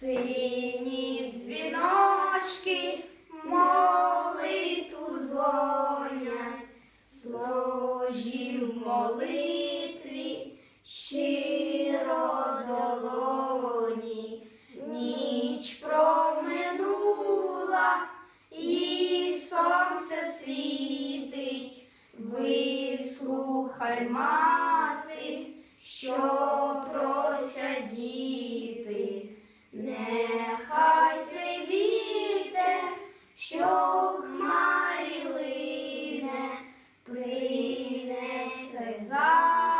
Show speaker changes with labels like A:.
A: Сині дзвіночки молитву дзвонять, служі в молитві щиро долоні, ніч проминула і сонце світить, вислухай мати, що. що в хмарі лине принесе за.